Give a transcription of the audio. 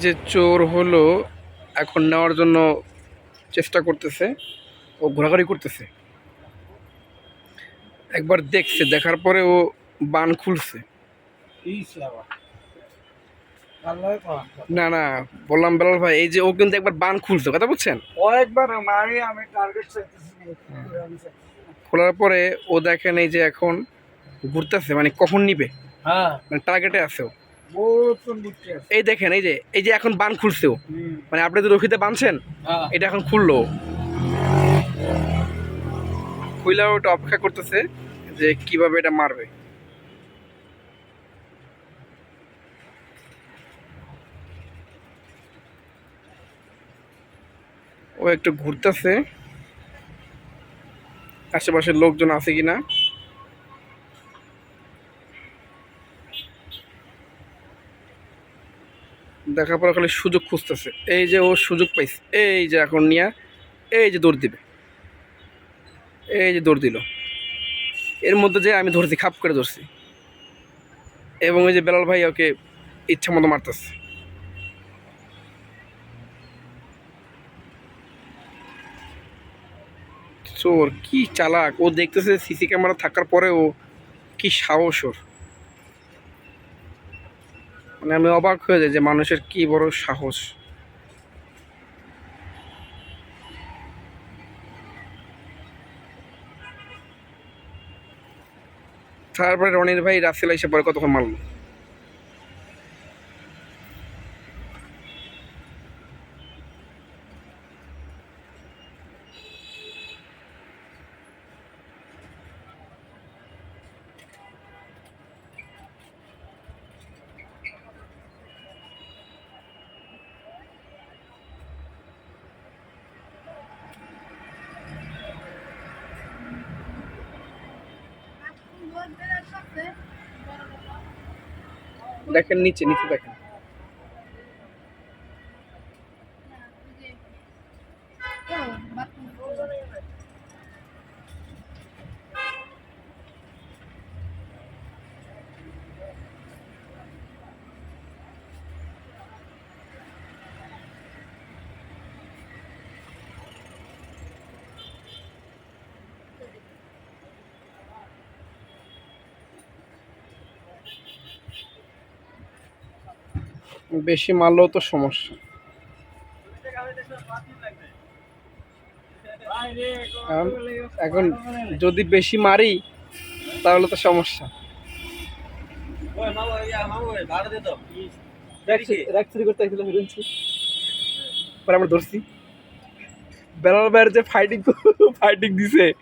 যে চোর হলো এখন নেওয়ার জন্য চেষ্টা করতেছে ও ঘোরাঘুরি করতেছে। একবার দেখছে দেখার পরে ও বান খুলছে। না না বললাম বেলাল ভাই এই যে ও কিন্তু একবার বান খুলছে কথা চাইতেছি খোলার পরে ও দেখেন এই যে এখন ঘুরতেছে মানে কখন নিবে? হ্যাঁ। মানে টার্গেটে আছে ও। এই দেখেন এই যে এই যে এখন বান খুলছে মানে আপনি তো রখিতে বানছেন হ্যাঁ। এটা এখন খুললো। খুইলা ওটা অপেক্ষা করতেছে যে কীভাবে এটা মারবে। ও একটু ঘুরতেছে। আশেপাশের লোকজন আছে কিনা? দেখার পর খালি সুযোগ খুঁজতেছে। এই যে ও সুযোগ পাইছে, এই যে এখন নিয়ে, এই যে দৌড় দিবে। এই যে দৌড় দিল। এর মধ্যে যে আমি ধরছি, খাপ করে ধরছি। এবং এই যে বেলাল ভাই ওকে ইচ্ছা মতো মারতেছে। চোর, কি চালাক। ও দেখতেছে সিসি ক্যামেরা থাকার পরে ও কি সাহস ওর। মানে আমি অবাক হয়ে যাই যে মানুষের কি বড় সাহস। তারপরে রনির ভাই রাসেল এসে পরে কতক্ষণ মারলো? দেখেন নিচে নিচে দেখেন। বেশি মারলেও তো সমস্যা। এখন- যদি বেশি মারি তাহলে তো সমস্যা। পরে আমরা ধরছি। বেলাল ভাইয়ের যে ফাইটিং ফাইটিং দিছে।